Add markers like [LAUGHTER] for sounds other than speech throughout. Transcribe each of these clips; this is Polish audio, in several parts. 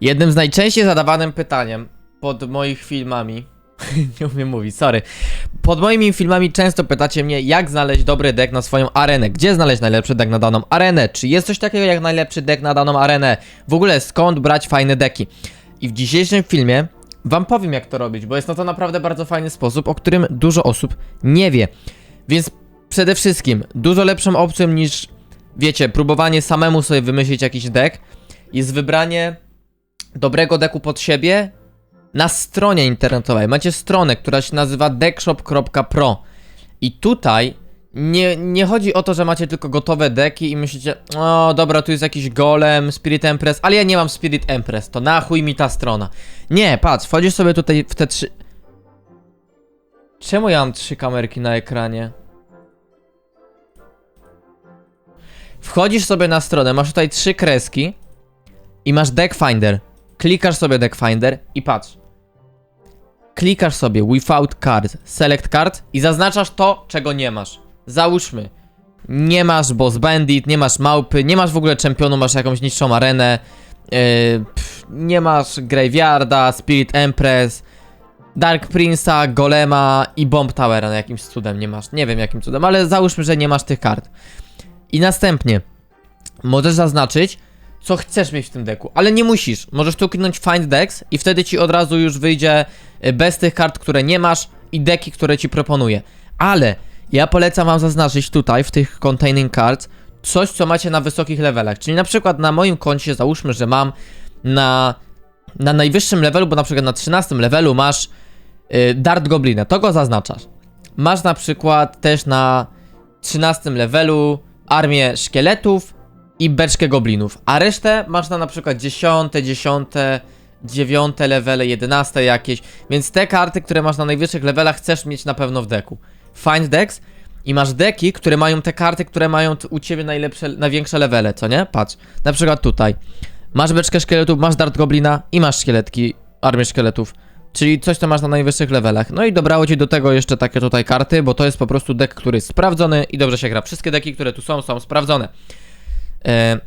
Jednym z najczęściej zadawanym pytaniem pod moich filmami, [LAUGHS] nie umiem mówić, sorry. Pod moimi filmami często pytacie mnie, jak znaleźć dobry deck na swoją arenę. Gdzie znaleźć najlepszy deck na daną arenę? Czy jest coś takiego jak najlepszy deck na daną arenę? W ogóle skąd brać fajne deki? I w dzisiejszym filmie wam powiem jak to robić, bo jest na to naprawdę bardzo fajny sposób, o którym dużo osób nie wie. Więc przede wszystkim dużo lepszą opcją niż, wiecie, próbowanie samemu sobie wymyślić jakiś deck jest wybranie dobrego deku pod siebie na stronie internetowej. Macie stronę, która się nazywa deckshop.pro i tutaj nie, nie chodzi o to, że macie tylko gotowe deki i myślicie, o dobra, tu jest jakiś golem, Spirit Empress, ale ja nie mam Spirit Empress, to na chuj mi ta strona. Nie, patrz, wchodzisz sobie tutaj w te trzy... Czemu ja mam trzy kamerki na ekranie? Wchodzisz sobie na stronę, masz tutaj trzy kreski i masz Deck Finder. Klikasz sobie Deck Finder i patrz. Klikasz sobie Without Card, Select Card i zaznaczasz to, czego nie masz. Załóżmy, nie masz Boss Bandit, nie masz Małpy, nie masz w ogóle czempionu, masz jakąś niższą arenę, yy, pff, nie masz Graveyarda, Spirit Empress, Dark Prince'a, Golema i Bomb Towera na jakimś cudem nie masz. Nie wiem jakim cudem, ale załóżmy, że nie masz tych kart. I następnie możesz zaznaczyć, co chcesz mieć w tym deku, ale nie musisz. Możesz tu kliknąć Find Decks i wtedy ci od razu już wyjdzie y, bez tych kart, które nie masz i deki, które ci proponuję. Ale ja polecam wam zaznaczyć tutaj w tych Containing Cards coś, co macie na wysokich levelach. Czyli na przykład na moim koncie załóżmy, że mam na, na najwyższym levelu, bo na przykład na 13 levelu masz y, Dart Goblina, to go zaznaczasz. Masz na przykład też na 13 levelu armię szkieletów i beczkę goblinów, a resztę masz na na przykład 10, 10, 9 levele, 11 jakieś, więc te karty, które masz na najwyższych levelach chcesz mieć na pewno w deku. Find decks i masz deki, które mają te karty, które mają u ciebie najlepsze, największe levele, co nie? Patrz, na przykład tutaj. Masz beczkę szkieletów, masz dart goblina i masz szkieletki, armię szkieletów. Czyli coś, co masz na najwyższych levelach. No i dobrało ci do tego jeszcze takie tutaj karty, bo to jest po prostu deck, który jest sprawdzony i dobrze się gra. Wszystkie deki, które tu są, są sprawdzone. E...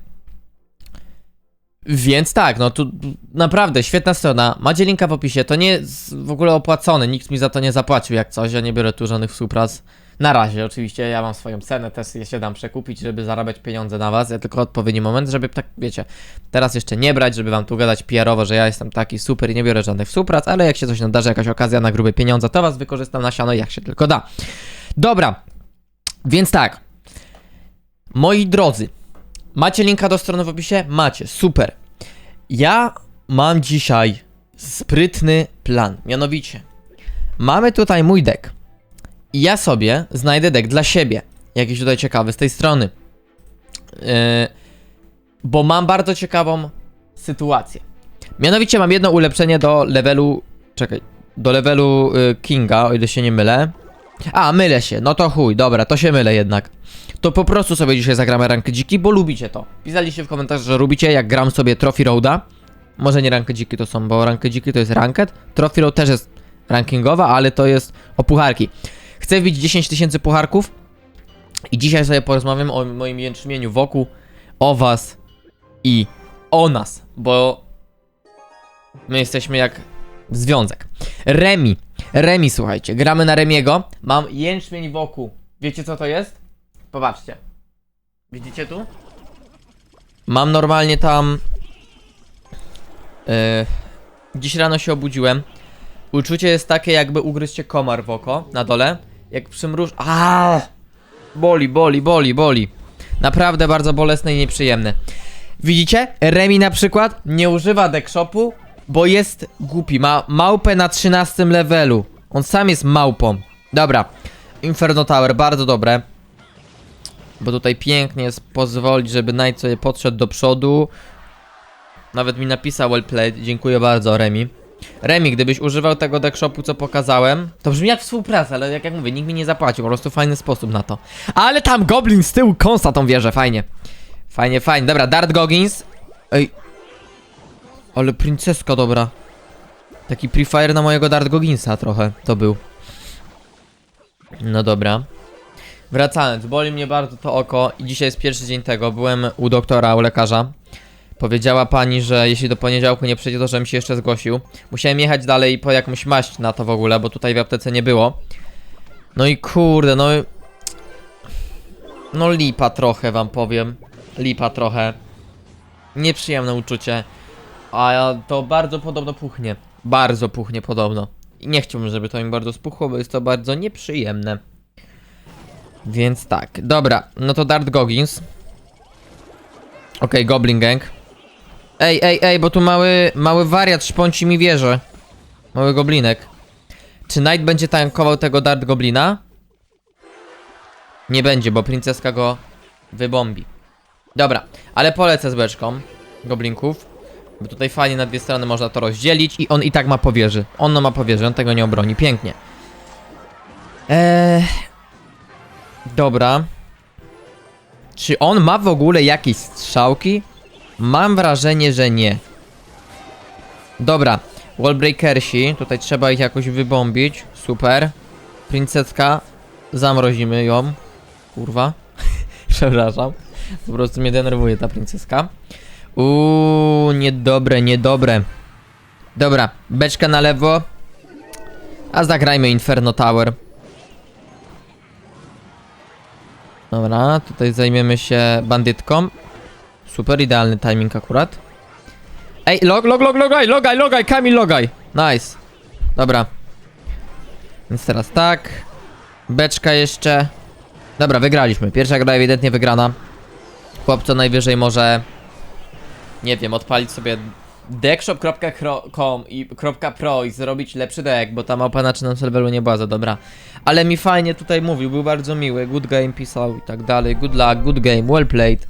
Więc tak, no tu naprawdę świetna strona. Macie linka w opisie. To nie jest w ogóle opłacone, nikt mi za to nie zapłacił jak coś. Ja nie biorę tu żadnych współprac. Na razie, oczywiście, ja mam swoją cenę, też je się dam przekupić, żeby zarabiać pieniądze na was. Ja tylko odpowiedni moment, żeby tak, wiecie, teraz jeszcze nie brać, żeby wam tu gadać PR-owo, że ja jestem taki super i nie biorę żadnych współprac, ale jak się coś nadarzy, jakaś okazja na grube pieniądze, to was wykorzystam na siano jak się tylko da. Dobra, więc tak. Moi drodzy, macie linka do strony w opisie? Macie, super. Ja mam dzisiaj sprytny plan, mianowicie mamy tutaj mój deck i ja sobie znajdę deck dla siebie, jakiś tutaj ciekawy z tej strony. Yy, bo mam bardzo ciekawą sytuację. Mianowicie mam jedno ulepszenie do levelu. Czekaj. Do levelu y, Kinga, o ile się nie mylę. A, mylę się. No to chuj, dobra, to się mylę jednak. To po prostu sobie dzisiaj zagramy rankę dziki, bo lubicie to. Pisaliście w komentarzach, że lubicie, jak gram sobie Trophy Roada. Może nie rankę dziki to są, bo rankę dziki to jest ranked. Trophy Road też jest rankingowa, ale to jest o pucharki. Chcę wbić 10 tysięcy pucharków i dzisiaj sobie porozmawiam o moim jęczmieniu wokół, o was i o nas, bo my jesteśmy jak związek. Remi, Remi słuchajcie, gramy na Remiego, mam jęczmień wokół. Wiecie co to jest? Popatrzcie. Widzicie tu? Mam normalnie tam... Yy, dziś rano się obudziłem. Uczucie jest takie, jakby ugryźć się komar w oko na dole. Jak przymruż. A! Boli, boli, boli, boli. Naprawdę bardzo bolesne i nieprzyjemne. Widzicie? Remi na przykład nie używa deckshopu, bo jest głupi. Ma małpę na 13 levelu. On sam jest małpą. Dobra. Inferno Tower, bardzo dobre. Bo tutaj pięknie jest pozwolić, żeby Knight sobie podszedł do przodu. Nawet mi napisał well played. Dziękuję bardzo, Remi. Remi, gdybyś używał tego deckshopu, co pokazałem, to brzmi jak współpraca, ale jak, jak mówię, nikt mi nie zapłacił, po prostu fajny sposób na to. Ale tam Goblin z tyłu kąsa tą wieżę, fajnie. Fajnie, fajnie. Dobra, Dart Goggins. Ej. Ale princeska dobra. Taki prefire na mojego Dart Gogginsa trochę to był. No dobra. Wracając, boli mnie bardzo to oko i dzisiaj jest pierwszy dzień tego. Byłem u doktora, u lekarza. Powiedziała pani, że jeśli do poniedziałku nie przyjdzie, to żebym się jeszcze zgłosił. Musiałem jechać dalej po jakąś maść na to w ogóle, bo tutaj w aptece nie było. No i kurde, no... No lipa trochę wam powiem. Lipa trochę. Nieprzyjemne uczucie. A to bardzo podobno puchnie. Bardzo puchnie podobno. I nie chciałbym, żeby to mi bardzo spuchło, bo jest to bardzo nieprzyjemne. Więc tak, dobra, no to Dart Goggins. Okej, Goblin Gang. Ej, ej, ej, bo tu mały, mały wariat szponci mi wierzy. Mały goblinek. Czy Knight będzie tankował tego Dart Goblina? Nie będzie, bo princeska go wybombi. Dobra, ale polecę z beczką goblinków. Bo tutaj fajnie na dwie strony można to rozdzielić i on i tak ma powierzy. No ma powierzy, on tego nie obroni. Pięknie. Eee... Dobra. Czy on ma w ogóle jakieś strzałki? Mam wrażenie, że nie. Dobra. Wallbreakersi. Tutaj trzeba ich jakoś wybombić. Super. Princeska. Zamrozimy ją. Kurwa. [LAUGHS] Przepraszam. Po prostu mnie denerwuje ta princeska. Uuu, niedobre, niedobre. Dobra, beczka na lewo. A zagrajmy Inferno Tower. Dobra, tutaj zajmiemy się bandytką. Super, idealny timing akurat. Ej, log, log, log, logaj, logaj, logaj, Kamil, logaj. Nice. Dobra. Więc teraz tak. Beczka jeszcze. Dobra, wygraliśmy. Pierwsza gra ewidentnie wygrana. Chłop co najwyżej może nie wiem, odpalić sobie deckshop.com i .pro i zrobić lepszy deck, bo ta małpa na czynnym serweru nie była za dobra. Ale mi fajnie tutaj mówił, był bardzo miły, good game pisał i tak dalej, good luck, good game, well played.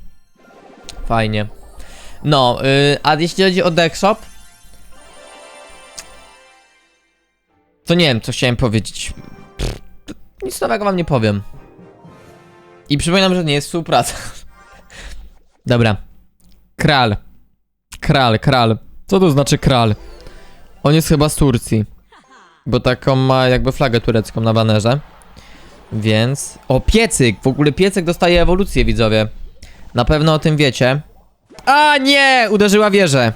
Fajnie. No, yy, a jeśli chodzi o deckshop, to nie wiem, co chciałem powiedzieć. Pff, nic nowego wam nie powiem. I przypominam, że nie jest współpraca. [LAUGHS] Dobra. Kral. Kral, kral. Co to znaczy kral? On jest chyba z Turcji. Bo taką ma jakby flagę turecką na banerze. Więc... O, piecyk! W ogóle piecyk dostaje ewolucję, widzowie. Na pewno o tym wiecie. A nie! Uderzyła wieżę.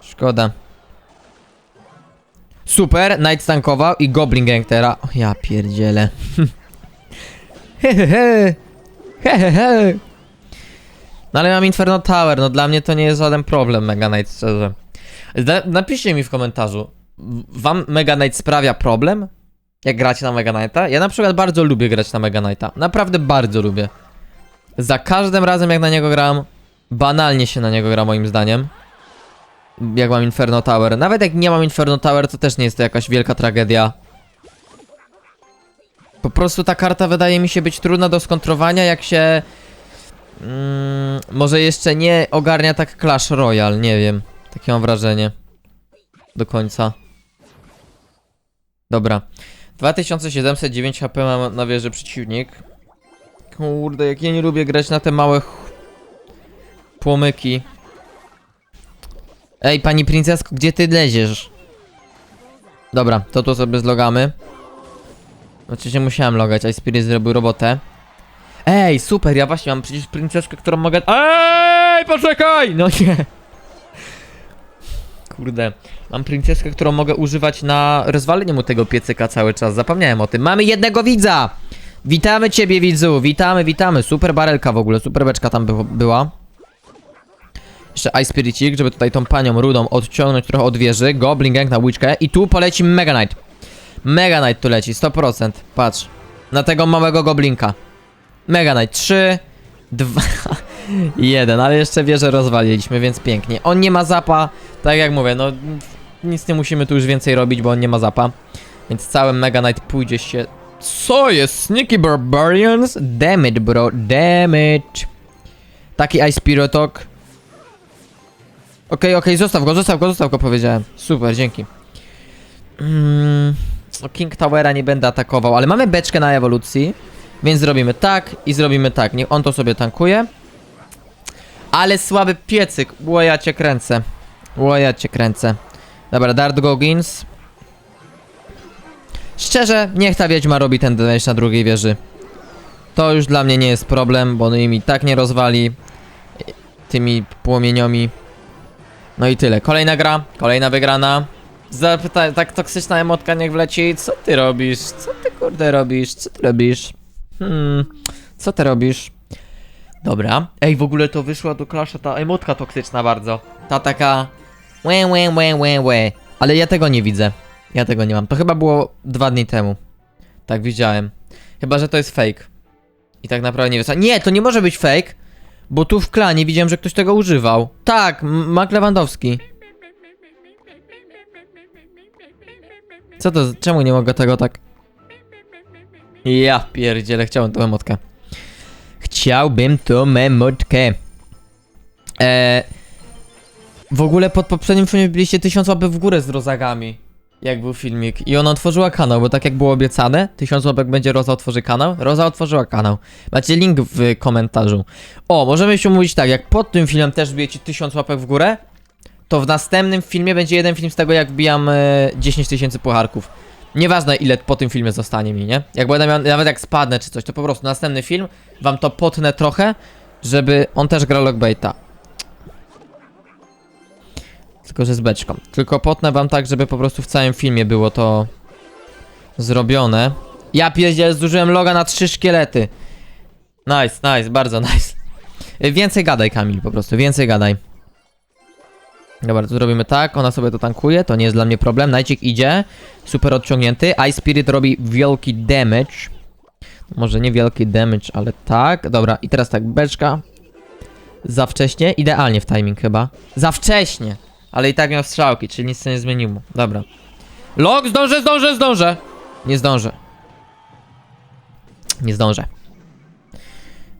Szkoda. Super, Knight stankował i Goblin Gang teraz. O, ja pierdzielę. [LAUGHS] Hehehe. Hehehe. No ale mam Inferno Tower, no dla mnie to nie jest żaden problem Mega Knight, szczerze. Na, napiszcie mi w komentarzu, wam Mega Knight sprawia problem? Jak gracie na Mega Knighta? Ja na przykład bardzo lubię grać na Mega Knighta. Naprawdę bardzo lubię. Za każdym razem jak na niego gram, banalnie się na niego gra moim zdaniem. Jak mam Inferno Tower. Nawet jak nie mam Inferno Tower, to też nie jest to jakaś wielka tragedia. Po prostu ta karta wydaje mi się być trudna do skontrowania, jak się Mm, może jeszcze nie ogarnia tak Clash Royale, nie wiem. Takie mam wrażenie. Do końca. Dobra. 2709 HP mam na wieży przeciwnik. Kurde, jak ja nie lubię grać na te małe płomyki. Ej, pani princesko, gdzie ty leziesz? Dobra, to tu sobie zlogamy. Oczywiście musiałem logać, a Spirit zrobił robotę. Ej, super, ja właśnie mam przecież princeskę, którą mogę... Ej, poczekaj! No nie. Kurde, mam princeskę, którą mogę używać na rozwalenie mu tego piecyka cały czas. Zapomniałem o tym. Mamy jednego widza! Witamy ciebie, widzu! Witamy, witamy. Super barelka w ogóle, super beczka tam by była. Jeszcze Ice Spiritik, żeby tutaj tą panią rudą odciągnąć trochę od wieży. Goblin Gang na łyczkę. I tu poleci Mega Knight. Mega Knight tu leci, 100%. Patrz. Na tego małego goblinka. Mega Knight 3, 2, 1, ale jeszcze wieżę rozwaliliśmy, więc pięknie. On nie ma zapa, tak jak mówię, no nic nie musimy tu już więcej robić, bo on nie ma zapa. Więc cały Mega Knight pójdzie się... Co jest? Sneaky Barbarians? Damn bro, damn Taki Ice Pirotok. Okej, okej, zostaw go, zostaw go, zostaw go, powiedziałem. Super, dzięki. Mm, no King Towera nie będę atakował, ale mamy beczkę na ewolucji. Więc zrobimy tak i zrobimy tak. Niech on to sobie tankuje. Ale słaby piecyk. Ło, ja cię kręcę. Ło, ja cię kręcę. Dobra, Dart Goggins. Szczerze, niech ta wiedźma robi ten damage na drugiej wieży. To już dla mnie nie jest problem, bo on im i tak nie rozwali. tymi płomieniami. No i tyle. Kolejna gra, kolejna wygrana. Zapyta, tak toksyczna emotka niech wleci. Co ty robisz? Co ty kurde robisz? Co ty robisz? Hmm, co ty robisz? Dobra. Ej, w ogóle to wyszła do klasza ta emotka toksyczna bardzo. Ta taka... Łe, łe, łe, łe, łe. Ale ja tego nie widzę. Ja tego nie mam. To chyba było dwa dni temu. Tak widziałem. Chyba, że to jest fake. I tak naprawdę nie wiem. Nie, to nie może być fake. Bo tu w klanie widziałem, że ktoś tego używał. Tak, Mark Lewandowski. Co to? Czemu nie mogę tego tak? Ja pierdzielę, chciałem tą emotkę. Chciałbym tą emotkę. Eee, w ogóle pod poprzednim filmie byliście tysiąc łapek w górę z rozagami. Jak był filmik. I ona otworzyła kanał, bo tak jak było obiecane, tysiąc łapek będzie Roza otworzy kanał. Roza otworzyła kanał. Macie link w komentarzu. O, możemy się mówić tak, jak pod tym filmem też bijecie tysiąc łapek w górę, to w następnym filmie będzie jeden film z tego, jak wbijam e, 10 tysięcy pucharków. Nieważne ile po tym filmie zostanie mi, nie? Jak będę miał, nawet jak spadnę czy coś, to po prostu następny film wam to potnę trochę, żeby on też grał lockbaita. Tylko, że z beczką. Tylko potnę wam tak, żeby po prostu w całym filmie było to zrobione. Ja pierdzielę, zużyłem loga na trzy szkielety. Nice, nice, bardzo nice. Więcej gadaj, Kamil, po prostu, więcej gadaj. Dobra, to zrobimy tak, ona sobie to tankuje, to nie jest dla mnie problem. Najcik idzie, super odciągnięty. Ice Spirit robi wielki damage. Może nie wielki damage, ale tak. Dobra, i teraz tak, beczka. Za wcześnie, idealnie w timing chyba. Za wcześnie! Ale i tak miał strzałki, czyli nic się nie zmieniło. Dobra. Log, zdążę, zdążę, zdążę! Nie zdążę. Nie zdążę.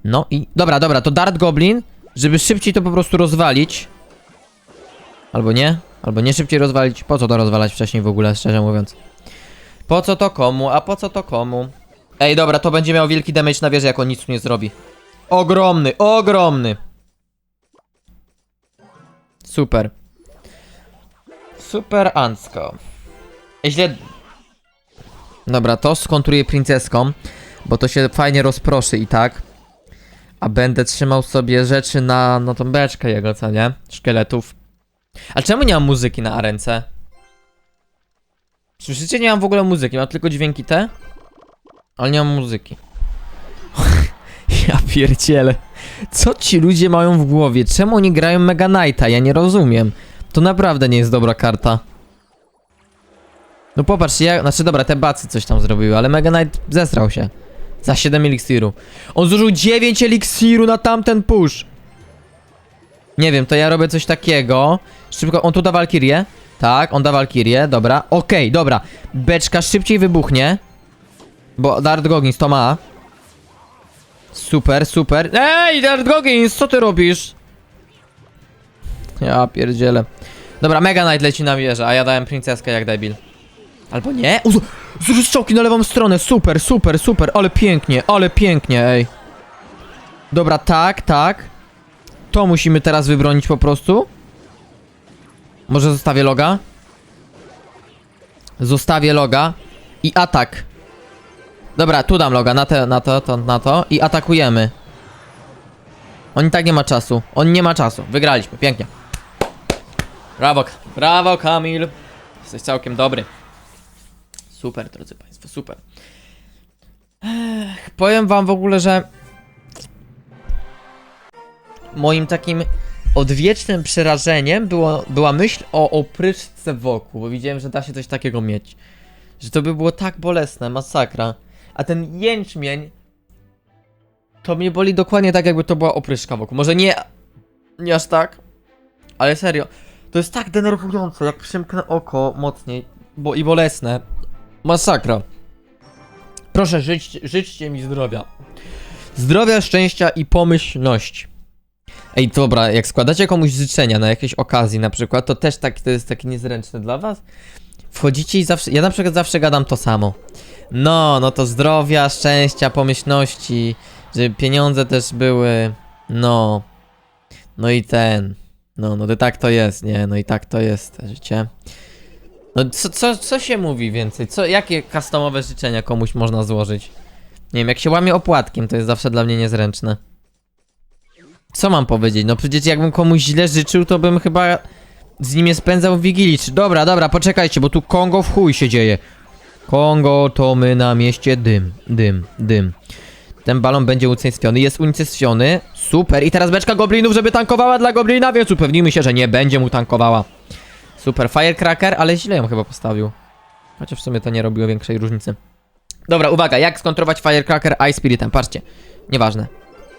No i... Dobra, dobra, to Dart Goblin, żeby szybciej to po prostu rozwalić. Albo nie, albo nie szybciej rozwalić. Po co to rozwalać wcześniej w ogóle, szczerze mówiąc? Po co to komu, a po co to komu? Ej, dobra, to będzie miał wielki damage na wieży, jak on nic tu nie zrobi. Ogromny, ogromny. Super. Super Ansko. Źle... Dobra, to skontruję princeską, bo to się fajnie rozproszy i tak. A będę trzymał sobie rzeczy na, na tą beczkę jego, co nie? Szkieletów. A czemu nie mam muzyki na arence? Słyszycie? Nie mam w ogóle muzyki, mam tylko dźwięki te. Ale nie mam muzyki. [LAUGHS] ja pierdzielę. Co ci ludzie mają w głowie? Czemu oni grają Mega Knighta? Ja nie rozumiem. To naprawdę nie jest dobra karta. No popatrz, ja... Znaczy dobra, te bacy coś tam zrobiły, ale Mega Knight zesrał się. Za 7 eliksiru. On zużył 9 eliksiru na tamten push. Nie wiem, to ja robię coś takiego. Szybko, on tu da Valkyrię. Tak, on da Valkyrię, dobra. Okej, dobra. Beczka szybciej wybuchnie. Bo Dart Goggins to ma. Super, super. Ej, Dart Goggins, co ty robisz? Ja pierdzielę. Dobra, Mega Knight leci na wieżę, a ja dałem princeskę jak debil. Albo nie? Zużył strzałki na lewą stronę, super, super, super, ale pięknie, ale pięknie, ej. Dobra, tak, tak. To musimy teraz wybronić po prostu. Może zostawię loga? Zostawię loga. I atak. Dobra, tu dam loga, na, te, na to, to, na to. I atakujemy. On i tak nie ma czasu. On nie ma czasu. Wygraliśmy, pięknie. Brawo, brawo Kamil. Jesteś całkiem dobry. Super, drodzy Państwo, super. Ech, powiem Wam w ogóle, że moim takim odwiecznym przerażeniem było, była myśl o opryszce wokół, bo widziałem, że da się coś takiego mieć. Że to by było tak bolesne, masakra. A ten jęczmień to mnie boli dokładnie tak, jakby to była opryszka wokół. Może nie, nie aż tak, ale serio. To jest tak denerwujące, jak przymknę oko mocniej bo i bolesne. Masakra. Proszę, żyć, życzcie mi zdrowia. Zdrowia, szczęścia i pomyślności. Ej, dobra, jak składacie komuś życzenia na jakieś okazji na przykład, to też tak, to jest takie niezręczne dla was. Wchodzicie i zawsze, ja na przykład zawsze gadam to samo. No, no to zdrowia, szczęścia, pomyślności, żeby pieniądze też były, no. No i ten, no, no to tak to jest, nie, no i tak to jest życie. No co, co, co się mówi więcej? Co, jakie customowe życzenia komuś można złożyć? Nie wiem, jak się łamie opłatkiem, to jest zawsze dla mnie niezręczne. Co mam powiedzieć? No przecież jakbym komuś źle życzył, to bym chyba z nim nie spędzał w Wigilii. Czy- Dobra, dobra, poczekajcie, bo tu Kongo w chuj się dzieje. Kongo to my na mieście dym, dym, dym. Ten balon będzie unicestwiony, jest unicestwiony, super. I teraz beczka goblinów, żeby tankowała dla goblina, więc upewnijmy się, że nie będzie mu tankowała. Super, firecracker, ale źle ją chyba postawił. Chociaż w sumie to nie robiło większej różnicy. Dobra, uwaga, jak skontrować firecracker Ice Spiritem, patrzcie. Nieważne.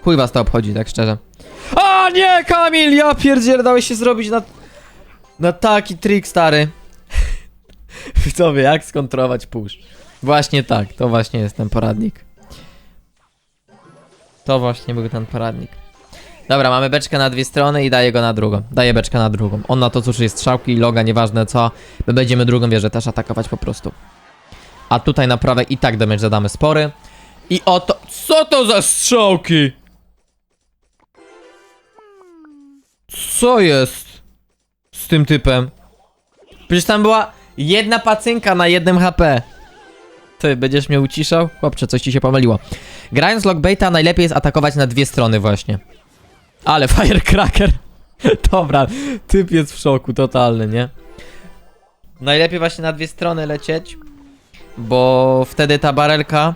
Chuj was to obchodzi, tak szczerze. A nie, Kamil, ja pierdzielę, dałeś się zrobić na... Na taki trik, stary. [LAUGHS] Widzowie, jak skontrować push? Właśnie tak, to właśnie jest ten poradnik. To właśnie był ten poradnik. Dobra, mamy beczkę na dwie strony i daję go na drugą. Daję beczkę na drugą. On na to cóż jest strzałki, loga, nieważne co. My będziemy drugą wieżę też atakować po prostu. A tutaj na prawej i tak damage zadamy spory. I oto... Co to za strzałki? Co jest z tym typem? Przecież tam była jedna pacynka na jednym HP. Ty, będziesz mnie uciszał? Chłopcze, coś ci się pomyliło. Grając Lockbaita najlepiej jest atakować na dwie strony właśnie. Ale [LAUGHS] Firecracker. Dobra, typ jest w szoku totalny, nie? Najlepiej właśnie na dwie strony lecieć, bo wtedy ta barelka,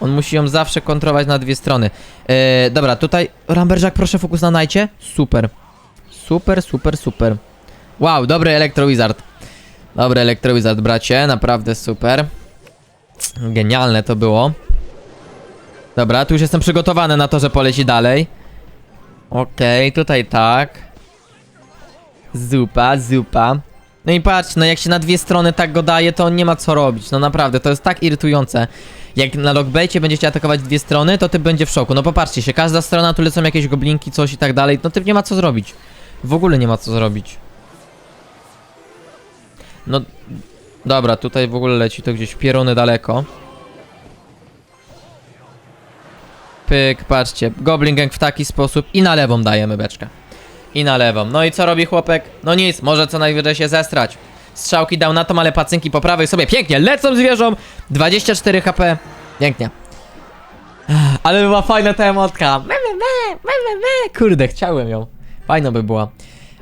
on musi ją zawsze kontrolować na dwie strony. Eee, dobra, tutaj Ramberjack, proszę fokus na najcie. Super. Super, super, super. Wow, dobry Electro Wizard. Dobry Electro Wizard, bracie, naprawdę super. Genialne to było. Dobra, tu już jestem przygotowany na to, że poleci dalej. Okej, tutaj tak. Zupa, zupa. No i patrz, no jak się na dwie strony tak go daje, to nie ma co robić. No naprawdę, to jest tak irytujące. Jak na logbaicie będziecie atakować dwie strony, to typ będzie w szoku. No popatrzcie się, każda strona, tu lecą jakieś goblinki, coś i tak dalej. No typ nie ma co zrobić. W ogóle nie ma co zrobić. No, dobra, tutaj w ogóle leci to gdzieś pierony daleko. Pyk, patrzcie, Goblin Gang w taki sposób i na lewą dajemy beczkę. I na lewą. No i co robi chłopek? No nic, może co najwyżej się zestrać. Strzałki dał na to, ale pacynki po prawej sobie pięknie lecą zwierzą. 24 HP. Pięknie. Ale była fajna ta emotka. Kurde, chciałem ją. Fajno by była.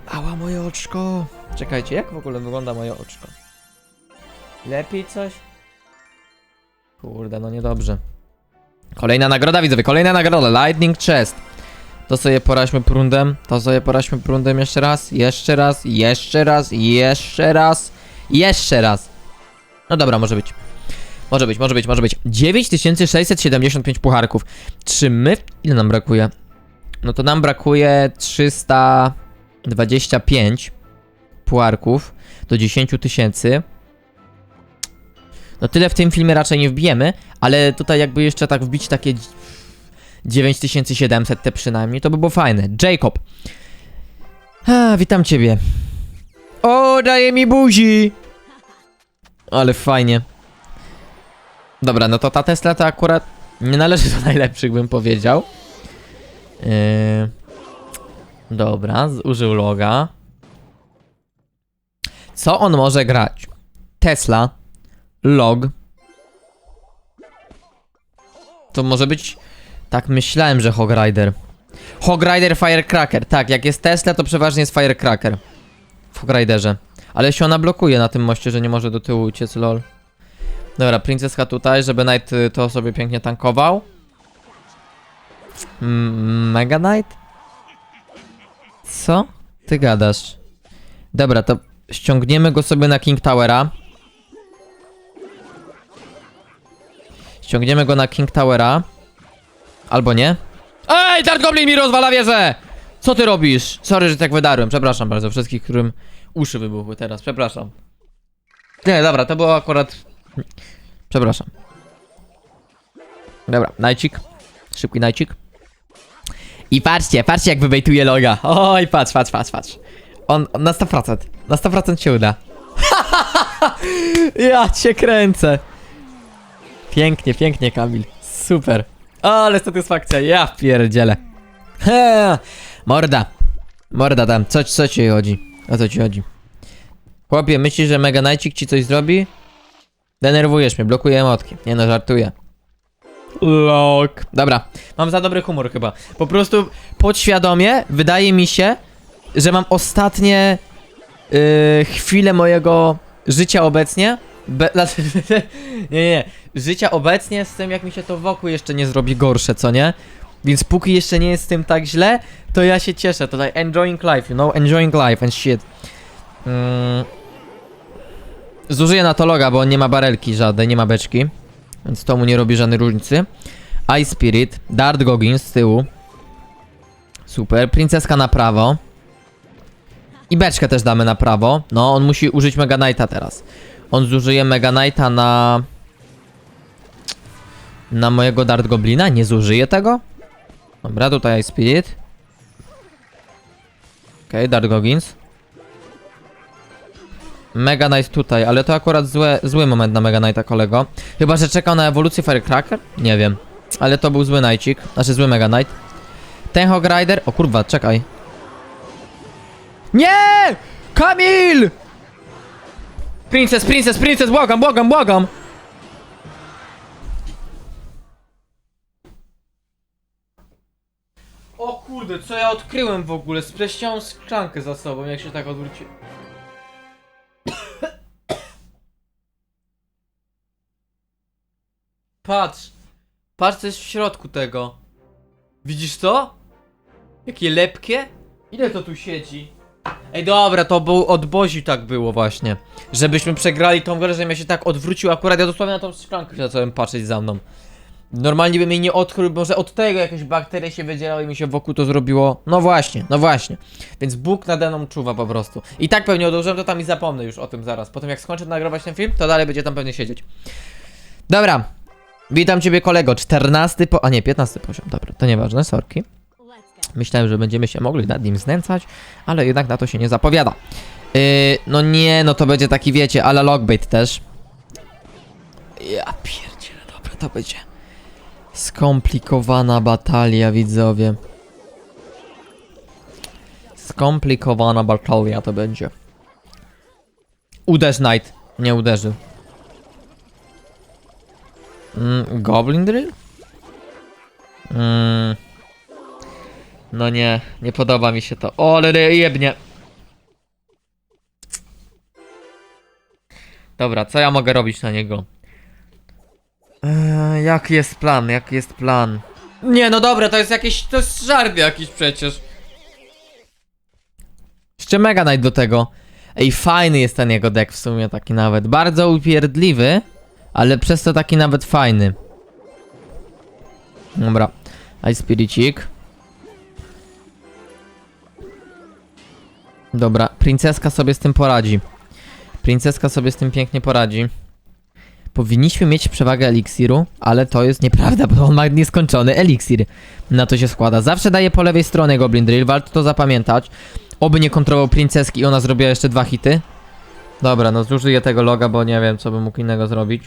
Ała, moje oczko. Czekajcie, jak w ogóle wygląda moje oczko? Lepiej coś? Kurde, no niedobrze. Kolejna nagroda, widzowie, kolejna nagroda. Lightning Chest. To sobie poraźmy prundem. To sobie poraźmy prundem jeszcze raz. Jeszcze raz, jeszcze raz, jeszcze raz. Jeszcze raz. No dobra, może być. Może być, może być, może być. 9675 pucharków. Czy my... Ile nam brakuje? No to nam brakuje 325 puarków do 10 tysięcy. No tyle w tym filmie raczej nie wbijemy, ale tutaj jakby jeszcze tak wbić takie 9700 te przynajmniej, to by było fajne. Jacob. A, witam ciebie. O, daje mi buzi! Ale fajnie. Dobra, no to ta Tesla to akurat nie należy do najlepszych, bym powiedział. Yy... Dobra, zużył loga. Co on może grać? Tesla, log. To może być... Tak myślałem, że Hog Rider. Hog Rider Firecracker. Tak, jak jest Tesla, to przeważnie jest Firecracker. W Hog Riderze. Ale się ona blokuje na tym moście, że nie może do tyłu uciec, lol. Dobra, princeska tutaj, żeby Knight y, to sobie pięknie tankował. Mm, Mega Knight? Co? Ty gadasz. Dobra, to ściągniemy go sobie na King Towera. Ściągniemy go na King Towera. Albo nie. Ej, Dart Goblin mi rozwala wieżę! Co ty robisz? Sorry, że tak wydarłem. Przepraszam bardzo wszystkich, którym uszy wybuchły teraz. Przepraszam. Nie, dobra, to było akurat... Przepraszam. Dobra, najcik. Szybki najcik. I patrzcie, patrzcie jak wybejtuje loga. Oj, patrz, patrz, patrz, patrz. On, on na 100%. Na 100% się uda. [LAUGHS] ja cię kręcę. Pięknie, pięknie, Kamil. Super. Ale satysfakcja, ja pierdzielę. Morda. Morda tam, co, co ci chodzi? O co ci chodzi? Chłopie, myślisz, że Mega Knightcik ci coś zrobi? Denerwujesz mnie, blokuje emotki. Nie no, żartuję. Lok. Dobra, mam za dobry humor chyba. Po prostu podświadomie wydaje mi się, że mam ostatnie yy, chwile mojego życia obecnie. Be, [LAUGHS] znaczy, nie, nie, nie. Życia obecnie z tym, jak mi się to wokół jeszcze nie zrobi gorsze, co nie? Więc póki jeszcze nie jest z tym tak źle, to ja się cieszę. Tutaj enjoying life, you know? Enjoying life and shit. Mm. Zużyję na to loga, bo on nie ma barelki żadnej, nie ma beczki. Więc to mu nie robi żadnej różnicy. Ice Spirit, Dart Goggins z tyłu. Super, princeska na prawo. I beczkę też damy na prawo. No, on musi użyć Mega Knighta teraz. On zużyje Mega Knighta na... Na mojego Dart Goblina? Nie zużyje tego? Dobra, tutaj Ice Spirit. Okej, okay, Dart Goggins. Mega Knight tutaj, ale to akurat złe, zły moment na Mega Knighta, kolego. Chyba, że czekał na ewolucję Firecracker? Nie wiem. Ale to był zły Knightcik, znaczy zły Mega Knight. Ten Hog Rider... O kurwa, czekaj. Nie! Kamil! Princess, princess, princess, błagam, błagam, błagam! O kurde, co ja odkryłem w ogóle? Spreściłam szklankę za sobą, jak się tak odwróci. Patrz! Patrz co jest w środku tego. Widzisz to? Jakie lepkie? Ile to tu siedzi? Ej dobra, to był od Bozi tak było właśnie. Żebyśmy przegrali tą grę, żebym ja się tak odwrócił akurat ja dosłownie na tą szklankę zacząłem patrzeć za mną. Normalnie bym jej nie odkrył, może od tego jakieś bakterie się wydzielały i mi się wokół to zrobiło. No właśnie, no właśnie. Więc Bóg nade mną czuwa po prostu. I tak pewnie odłożyłem to tam i zapomnę już o tym zaraz. Potem jak skończę nagrywać ten film, to dalej będzie tam pewnie siedzieć. Dobra. Witam ciebie kolego, 14 po... a nie, 15 poziom, dobra, to nieważne, sorki. Myślałem, że będziemy się mogli nad nim znęcać, ale jednak na to się nie zapowiada. Yy, no nie, no to będzie taki, wiecie, ale logbait też. Ja pierdzielę, dobra, to będzie skomplikowana batalia, widzowie. Skomplikowana batalia to będzie. Uderz Knight. Nie uderzył. Mm, Goblin Drill? Mm. No nie, nie podoba mi się to. O, ale jebnie. Dobra, co ja mogę robić na niego? Eee, jaki jest plan? Jaki jest plan? Nie, no dobra, to jest jakiś, to jest żart jakiś przecież. Jeszcze Mega Knight do tego. Ej, fajny jest ten jego deck w sumie taki nawet. Bardzo upierdliwy, ale przez to taki nawet fajny. Dobra. Ice Spiricik. Dobra, princeska sobie z tym poradzi. Princeska sobie z tym pięknie poradzi. Powinniśmy mieć przewagę eliksiru, ale to jest nieprawda, bo on ma nieskończony eliksir. Na to się składa. Zawsze daje po lewej stronie Goblin Drill, warto to zapamiętać. Oby nie kontrolował princeski i ona zrobiła jeszcze dwa hity. Dobra, no zużyję tego loga, bo nie wiem, co bym mógł innego zrobić.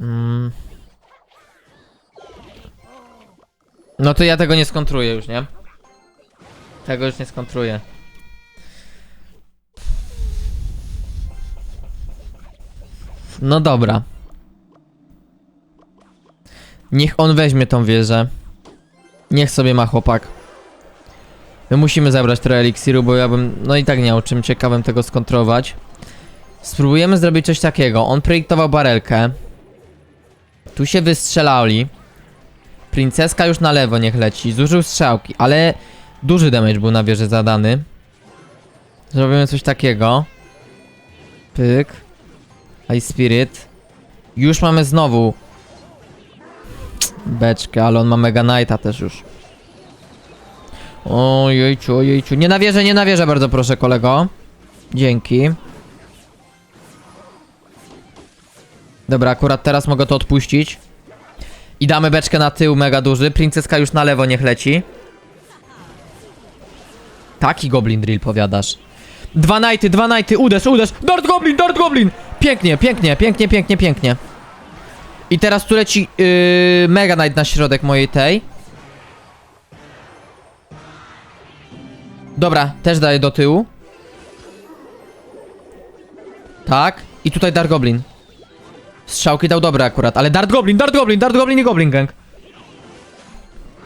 Mm. No to ja tego nie skontruję już, nie? Tego już nie skontruję. No dobra. Niech on weźmie tą wieżę. Niech sobie ma chłopak. My musimy zabrać trochę eliksiru, bo ja bym, no i tak nie miał czym ciekawym tego skontrować. Spróbujemy zrobić coś takiego. On projektował barelkę. Tu się wystrzelali. Princeska już na lewo niech leci. Zużył strzałki, ale duży damage był na wieży zadany. Zrobimy coś takiego. Pyk. Ice Spirit. Już mamy znowu beczkę, ale on ma Mega Knighta też już. Ojejciu, ojejciu. Nie na wieżę, nie na wieżę, bardzo proszę, kolego. Dzięki. Dobra, akurat teraz mogę to odpuścić. I damy beczkę na tył, mega duży. Princeska już na lewo niech leci. Taki Goblin Drill powiadasz. Dwa Knighty, dwa Knighty, uderz, uderz. Dart Goblin, Dart Goblin! Pięknie, pięknie, pięknie, pięknie, pięknie. I teraz tu leci yy, Mega Knight na środek mojej tej. Dobra, też daję do tyłu. Tak. I tutaj Dark Goblin. Strzałki dał dobre akurat, ale Dart Goblin, Dart Goblin, Dart Goblin i Goblin Gang.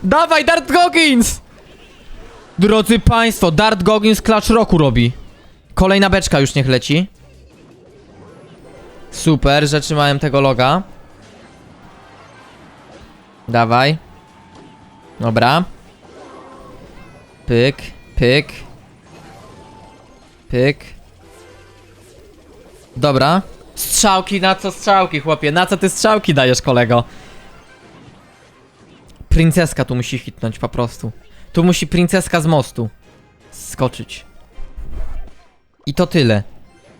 Dawaj, Dart Goggins! Drodzy państwo, Dart Goggins Clutch Roku robi. Kolejna beczka już niech leci. Super, że trzymałem tego loga. Dawaj. Dobra. Pyk, pyk. Pyk. Dobra. Strzałki, na co strzałki, chłopie? Na co ty strzałki dajesz, kolego? Princeska tu musi hitnąć po prostu. Tu musi princeska z mostu skoczyć. I to tyle.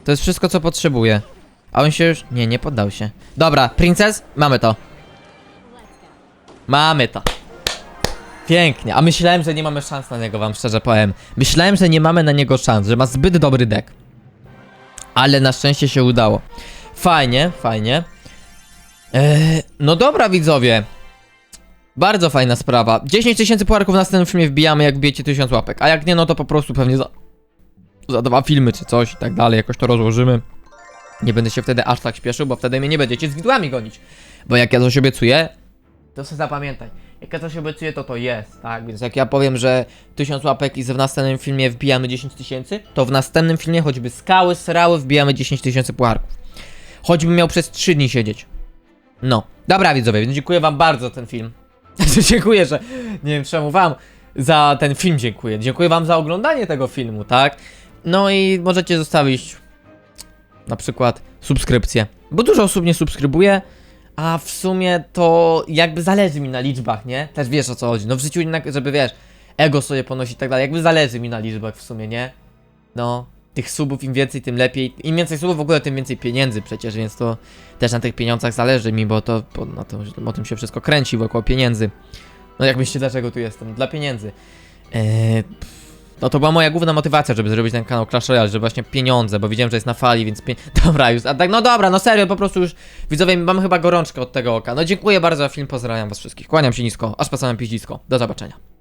To jest wszystko, co potrzebuję. A on się już... Nie, nie poddał się. Dobra, princes, mamy to. Mamy to. Pięknie. A myślałem, że nie mamy szans na niego, wam szczerze powiem. Myślałem, że nie mamy na niego szans, że ma zbyt dobry deck. Ale na szczęście się udało. Fajnie, fajnie. Eee, no dobra, widzowie. Bardzo fajna sprawa. 10 tysięcy puarków w następnym filmie wbijamy, jak wbijecie 1000 łapek. A jak nie, no to po prostu pewnie za, za dwa filmy czy coś i tak dalej. Jakoś to rozłożymy. Nie będę się wtedy aż tak śpieszył, bo wtedy mnie nie będziecie z widłami gonić. Bo jak ja coś obiecuję, to sobie zapamiętaj. Jak ja coś obiecuję, to to jest, tak? Więc jak ja powiem, że 1000 łapek i w następnym filmie wbijamy 10 tysięcy, to w następnym filmie choćby skały, srały, wbijamy 10 tysięcy puarków. Choćbym miał przez 3 dni siedzieć. No. Dobra widzowie, więc dziękuję wam bardzo za ten film. [LAUGHS] dziękuję, że... Nie wiem czemu wam za ten film dziękuję. Dziękuję wam za oglądanie tego filmu, tak? No i możecie zostawić na przykład subskrypcję. Bo dużo osób nie subskrybuje, a w sumie to jakby zależy mi na liczbach, nie? Też wiesz o co chodzi. No w życiu żeby wiesz, ego sobie ponosić i tak dalej. Jakby zależy mi na liczbach w sumie, nie? No, tych subów im więcej, tym lepiej. Im więcej subów w ogóle, tym więcej pieniędzy przecież, więc to też na tych pieniądzach zależy mi, bo to bo na o tym się wszystko kręci wokół pieniędzy. No jak myślicie, dlaczego tu jestem? Dla pieniędzy. Eee, no to była moja główna motywacja, żeby zrobić ten kanał Clash Royale, że właśnie pieniądze, bo widziałem, że jest na fali, więc pie... [LAUGHS] Dobra, już, a tak, no dobra, no serio, po prostu już, widzowie, mam chyba gorączkę od tego oka. No dziękuję bardzo za film, pozdrawiam was wszystkich, kłaniam się nisko, aż po samym piździsko. Do zobaczenia.